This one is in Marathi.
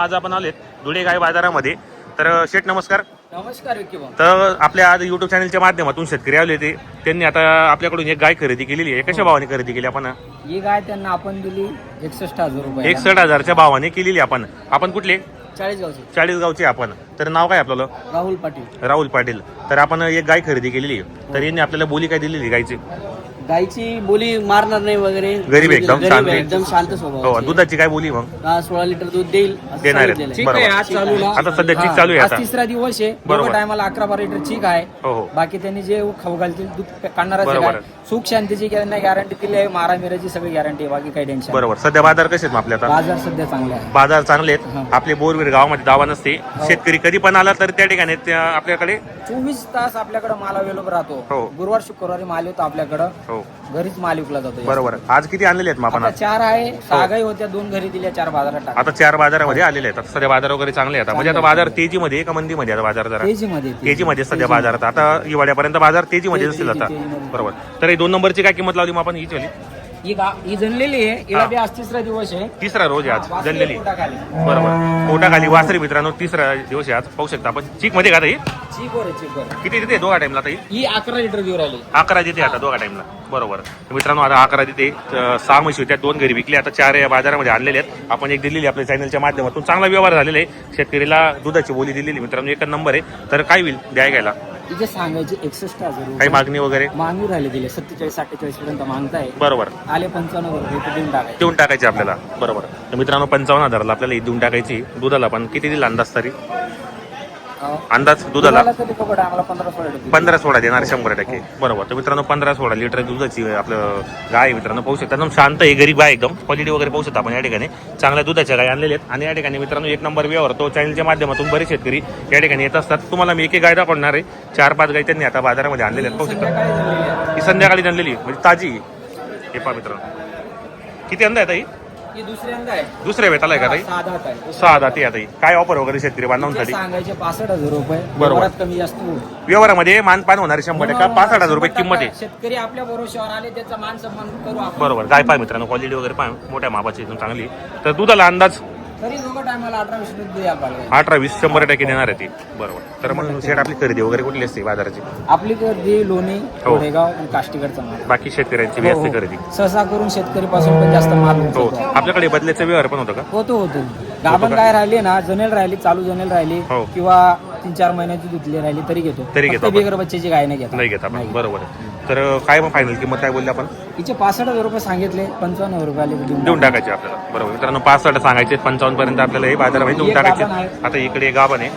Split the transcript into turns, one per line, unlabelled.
आज आपण आलेत धुळे गाय बाजारामध्ये. तर शेठ नमस्कार.
नमस्कार
तर आपल्या आज युट्यूब चॅनलच्या माध्यमातून शेतकरी आले होते. त्यांनी आता आपल्याकडून एक गाय खरेदी केलेली आहे. कशा भावाने खरेदी केली आपण?
ही गाय त्यांना आपण दिली एकसष्ट हजार रुपये
एकसष्ट हजारच्या भावाने केलेली आपण. आपण कुठले?
चाळीस गावचे.
चाळीस गावचे आपण. तर नाव काय आपलं?
राहुल पाटील.
राहुल पाटील. तर आपण एक गाय खरेदी केलेली तर यांनी आपल्याला बोली काय दिलेली गायची?
गायची बोली मारणार नाही वगैरे
गरीब एकदम
गरीब
शांत
आहे,
आहे.
एकदम शांत
हो
स्वभाव
दुधाची काय बोली मग
सोळा लिटर दूध देईल असं
देणार.
सांगितलेलं आहे.
बरोबर.
ठीक आहे, आज चालू ना.
आता सध्या चीक
हा,
चालू आहे
आज
आता.
तिसरा दिवस आहे
बरोबर.
बरोबर टायमाला अकरा बारा लिटर चीक आहे
हो हो
बाकी त्यांनी जे खाऊ घालतील दूध काढणारच आहे
बरोबर.
गाय. सुख शांतीची गॅरंटी दिली आहे मारा मिराची सगळी गॅरंटी आहे बाकी काही टेन्शन
बरोबर सध्या बाजार कसे आहेत मग आपले आता
बाजार सध्या चांगले आहे
बाजार चांगले आहेत
हा.
आपले बोरवीर गावामध्ये दावा नसते शेतकरी कधी पण आला तर त्या ठिकाणी त्या आपल्याकडे
चोवीस तास आपल्याकडे माल अवेलेबल
हो.
राहतो गुरुवार शुक्रवारी माल येतो आपल्याकडं
हो
घरीच माल विकला जातो.
बरोबर. आज किती आणलेले आहेत
आता चार आहे सहा गाई होत्या दोन घरी दिल्या चार बाजारात टाकल्या.
आता चार बाजारामध्ये आलेले आहेत. आता सध्या बाजार वगैरे चांगले आहेत. आता म्हणजे आता बाजार तेजीमध्ये का मंदीमध्ये आता बाजार जरा?
तेजीमध्ये
तेजीमध्ये सध्या बाजारात. आता हिवाळ्यापर्यंत बाजार तेजीमध्ये
तेजी-
असेल आता.
तेजीमध्ये.
बरोबर. तर हे दोन नंबरची काय किंमत लावली मग आपण हीच वाली.
ही गा ही जनलेली आहे.
हा.
हिला बी आज तिसरा दिवस आहे.
तिसरा रोज आहे आज.
वासरे
जणलेली.
पोटाखाली.
बरोबर. पोटाखाली वासरी मित्रांनो तिसरा दिवस आहे आज. पाहू शकता आपण. चीकमध्ये का आता ही?
आहे
किती देते दोघा टाइमला आता ही?
ही अकरा लिटर देऊ राहिली.
अकरा देते आता दोघा टाइमला बरोबर. तर मित्रांनो आता अकरा देते. अं, सहा म्हशी होत्या दोन घरी विकले आता चार या बाजारामध्ये आणलेले आहेत. आपण एक दिलेली आपल्या चॅनलच्या माध्यमातून. चांगला व्यवहार झालेला आहे. शेतकरीला दुधाची बोली दिलेली मित्रांनो एकच नंबर आहे. तर काय होईल? द्याय घ्यायला.
तिचे सांगायचे एकसष्ट हजार
काही मागणी वगैरे?
मागू राहिले दिले सत्तेचाळीस अठ्ठेचाळीस पर्यंत मागताय.
बरोबर.
आले पंचावन्न रुपये देऊन टाकायचे.
देऊन टाकायची आपल्याला. बरोबर. तर मित्रांनो पंचावन्न हजारला आपल्याला ही देऊन टाकायची दुधाला पण किती दिला अंदाज तरी? अंदाज दुधाला?
पंधरा सोळा
देणार शंभर टक्के. बरोबर. तर मित्रांनो पंधरा सोळा लिटर दुधाची आपलं गाय आहे मित्रांनो पाहू शकता. एकदम शांत आहे गरीब गाय एकदम. क्वालिटी वगैरे पाहू शकता आपण या ठिकाणी. चांगल्या दुधाच्या गाय आणलेल्या आहेत. आणि या ठिकाणी मित्रांनो एक नंबर व्यवहार तो चॅनलच्या माध्यमातून बरेच शेतकरी या ठिकाणी येत असतात. तुम्हाला मी एक एक गाय दाखवणार आहे. चार पाच गाय त्यांनी आता बाजारामध्ये आणलेल्या आहेत. पाहू शकता.
आहे.
ही संध्याकाळी आणलेली म्हणजे ताजी आहे. हे पहा मित्रांनो. किती अंदा आहे ताई?
ही दुसऱ्यांदा आहे.
दुसऱ्या वेताला आहे का ताई?
सहा दात आहे
सहा दाती आता ही. काय ऑफर वगैरे शेतकरी बांधवांसाठी?
सांगायचे पासष्ट हजार रुपये.
बरोबर.
व्यवहारात कमी जास्त होईल.
व्यवहारामध्ये मानपान होणार शंभर टक्का. पासष्ट हजार रुपये किंमत आहे.
शेतकरी आपल्या बरोबर आले त्याचा मान सन्मान करू आपण.
बरोबर. गाय पाय मित्रांनो क्वालिटी वगैरे पाय मोठ्या मापाची एकदम चांगली. आहे. तर दुधाला अंदाज
अठरा वीस
शंभर टक्के देणार आहे ती. बरोबर. तर मग शेट आपली खरेदी वगैरे कुठली असते बाजाराची?
आपली गर्दी लोणी
हो.
कोरेगाव आणि काष्टीकडचा माल.
बाकी शेतकऱ्यांची बी
हो,
असते
हो.
खरेदी.
सहसा करून शेतकरी पासून पण जास्त माल
हो.
होतो
आपल्याकडे बदल्याचा व्यवहार पण होतो का?
होतो होतो. गाभण काय राहिली ना जनेल राहिली चालू जनेल राहिली
हो.
किंवा तीन चार महिन्याची दुधली राहिली तरी घेतो.
तरी
फक्त
घेतो आपण.
बिगर बच्चेची गाय नाही घेत.
नाही घेत आपण. बरोबर आहे. तर काय मग फायनल किंमत काय बोलली आपण?
हिचे पासष्ट हजार रुपये सांगितले पंचावन्न हजार रुपये आले तर देऊन
टाकायचे आपल्याला. बरोबर. मित्रांनो साठ सांगायचे पंचावन्न पर्यंत आपल्याला हे बाजारामध्ये देऊन टाकायचे. आता इकडे गाभण आहे.